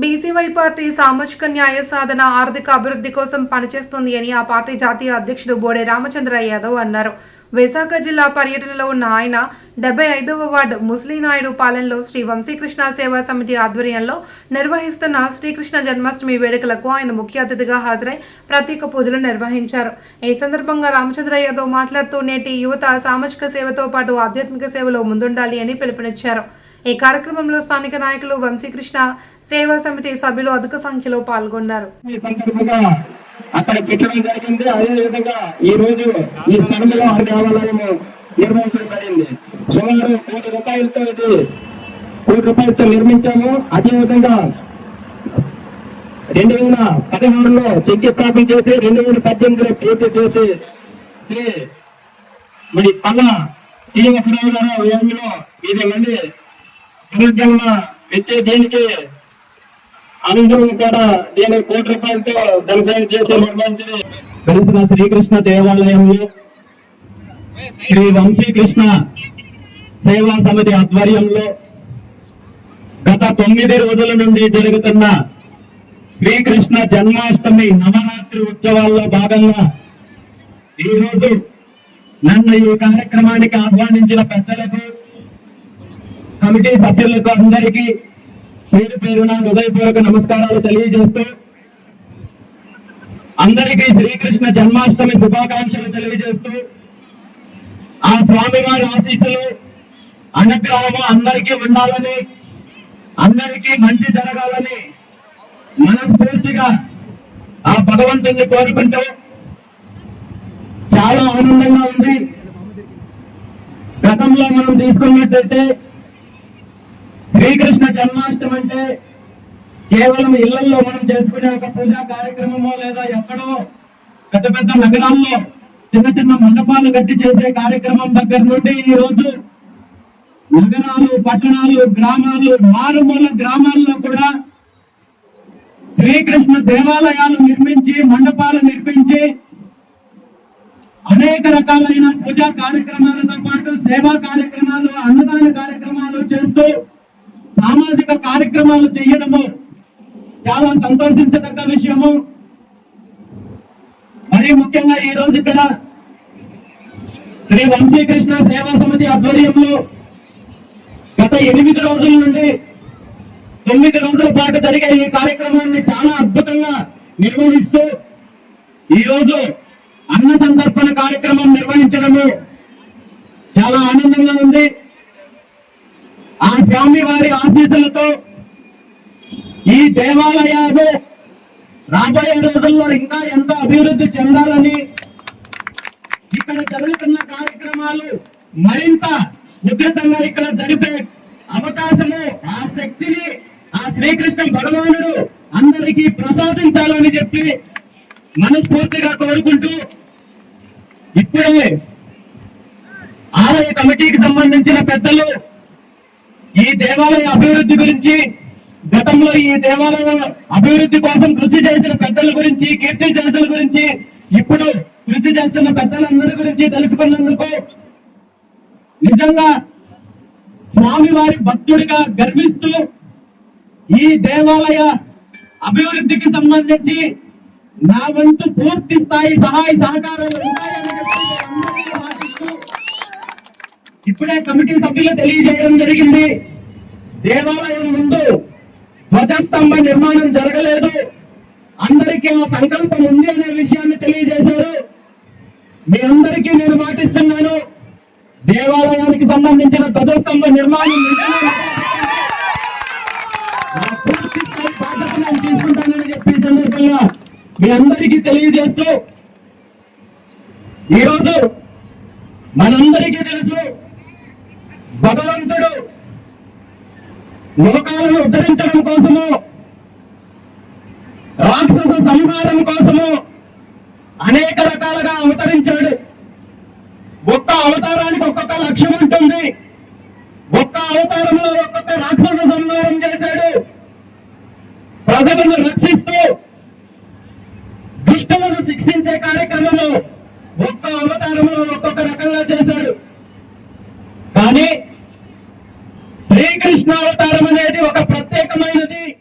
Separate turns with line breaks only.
BCY party సామాజిక న్యాయ సాధన ఆర్థిక అభివృద్ధి కోసం పనిచేస్తుంది అని ఆ పార్టీ జాతీయ అధ్యక్షుడు బోడే రామచంద్ర యాదవ్ అన్నారు. విశాఖ జిల్లా పర్యటనలో ఉన్న ఆయన డెబ్బై ఐదవ వార్డు ముస్లినాయుడు పాలెంలో శ్రీ వంశీకృష్ణ సేవా సమితి ఆధ్వర్యంలో నిర్వహిస్తున్న శ్రీకృష్ణ జన్మాష్టమి వేడుకలకు ఆయన ముఖ్య అతిథిగా హాజరై ప్రత్యేక పూజలు నిర్వహించారు. ఈ సందర్భంగా రామచంద్ర యాదవ్ మాట్లాడుతూ నేటి యువత సామాజిక సేవతో పాటు ఆధ్యాత్మిక సేవలో ముందుండాలి అని పిలుపునిచ్చారు. ఈ కార్యక్రమంలో స్థానిక నాయకులు వంశీకృష్ణ సేవా సమితి సభ్యులు అధిక సంఖ్యలో పాల్గొన్నారు.
అక్కడ పెట్టడం జరిగింది. అదే విధంగా ఈ రోజు ఈ స్థలంలో ఆ దేవాలయం నిర్వహించడం సుమారు కోటి రూపాయలతో ఇది కోటి రూపాయలతో నిర్మించాము. అదే విధంగా రెండు వేల పదహారులో శంకుస్థాపన చేసి రెండు వేల పద్దెనిమిదిలో పూర్తి చేసి శ్రీ మరి పల్ల శ్రీనివాసరావు గారు ఏమిలో ఇది మళ్ళీ పునర్జన్మ పెట్టే దీనికి అందరూ నేను కోటి రూపాయలతో ధనసాయం చేసి శ్రీకృష్ణ దేవాలయంలో శ్రీ వంశీకృష్ణ సేవా సమితి ఆధ్వర్యంలో గత తొమ్మిది రోజుల నుండి జరుగుతున్న శ్రీకృష్ణ జన్మాష్టమి నవరాత్రి ఉత్సవాల్లో భాగంగా ఈ రోజు నన్ను ఈ కార్యక్రమానికి ఆహ్వానించిన పెద్దలకు కమిటీ సభ్యులకు అందరికీ పేరు పేరున హృదయపూర్వక నమస్కారాలు తెలియజేస్తూ అందరికీ శ్రీకృష్ణ జన్మాష్టమి శుభాకాంక్షలు తెలియజేస్తూ ఆ స్వామివారి ఆశీస్సులు అనుగ్రహము అందరికీ ఉండాలని అందరికీ మంచి జరగాలని మనస్ఫూర్తిగా ఆ భగవంతుని కోరుకుంటూ చాలా ఆనందంగా ఉంది. గతంలో మనం తీసుకున్నట్టయితే జన్మాష్టమి అంటే కేవలం ఇళ్ళలో మనం చేసుకునే ఒక పూజా కార్యక్రమమో లేదా ఎక్కడో పెద్ద పెద్ద నగరాల్లో చిన్న చిన్న మండపాలు కట్టి చేసే కార్యక్రమం దగ్గర నుండి ఈ రోజు నగరాలు పట్టణాలు గ్రామాలు మారుమూల గ్రామాల్లో కూడా శ్రీకృష్ణ దేవాలయాలు నిర్మించి మండపాలు నిర్మించి అనేక రకాలైన పూజా కార్యక్రమాలతో పాటు సేవా కార్యక్రమాలు అన్నదాన కార్యక్రమాలు చేస్తూ సామాజిక కార్యక్రమాలు చేయడము చాలా సంతోషించదగ్గ విషయము. మరి ముఖ్యంగా ఈ రోజు ఇక్కడ శ్రీ వంశీకృష్ణ సేవా సమితి ఆధ్వర్యంలో గత ఎనిమిది రోజుల నుండి తొమ్మిది రోజుల పాటు జరిగే ఈ కార్యక్రమాన్ని చాలా అద్భుతంగా నిర్వహిస్తూ ఈ రోజు అన్న సంతర్పణ కార్యక్రమం నిర్వహించడము చాలా ఆనందంగా ఉంది. ఆ స్వామి వారి ఆశీస్సులతో ఈ దేవాలయాలు రాబోయే రోజుల్లో ఇంకా ఎంతో అభివృద్ధి చెందాలని ఇక్కడ జరుగుతున్న కార్యక్రమాలు మరింత ఉధృతంగా ఇక్కడ జరిపే అవకాశము ఆ శక్తిని ఆ శ్రీకృష్ణ భగవానుడు అందరికీ ప్రసాదించాలని చెప్పి మనస్ఫూర్తిగా కోరుకుంటూ ఇప్పుడే ఆలయ కమిటీకి సంబంధించిన పెద్దలు ఈ దేవాలయ అభివృద్ధి గురించి గతంలో ఈ దేవాలయం అభివృద్ధి కోసం కృషి చేసిన పెద్దల గురించి కీర్తి చేసిన గురించి ఇప్పుడు కృషి చేస్తున్న పెద్దలందరి గురించి తెలుసుకున్నందుకు నిజంగా స్వామి వారి భక్తుడిగా గర్విస్తూ ఈ దేవాలయ అభివృద్ధికి సంబంధించి నా వంతు పూర్తి స్థాయి సహాయ సహకారాలు ఉంటాయని చెప్పి అందరికీ ఆశిస్తూ ఇప్పుడే కమిటీ సభ్యులు తెలియజేయడం జరిగింది. దేవాలయం ముందు ధ్వజస్తంభ నిర్మాణం జరగలేదు. అందరికీ ఆ సంకల్పం ఉంది అనే విషయాన్ని తెలియజేశారు. మీ అందరికీ నేను మాటిస్తున్నాను. దేవాలయానికి సంబంధించిన ధ్వజస్తంభ నిర్మాణం తీసుకుంటానని చెప్పి సందర్భంగా మీ అందరికీ తెలియజేస్తూ ఈరోజు మనందరికీ తెలుసు లోకాలను ఉద్ధరించడం కోసము రాక్షస సంహారం కోసము అనేక రకాలుగా అవతరించాడు. ఒక్క అవతారానికి ఒక్కొక్క లక్ష్యం ఉంటుంది. ఒక్క అవతారంలో ఒక్కొక్క రాక్షస సంహారం చేశాడు. ప్రజలను రక్షిస్తూ దుష్టులను శిక్షించే కార్యక్రమము ఒక్క అవతారంలో ఒక్కొక్క రకంగా చేశాడు. కానీ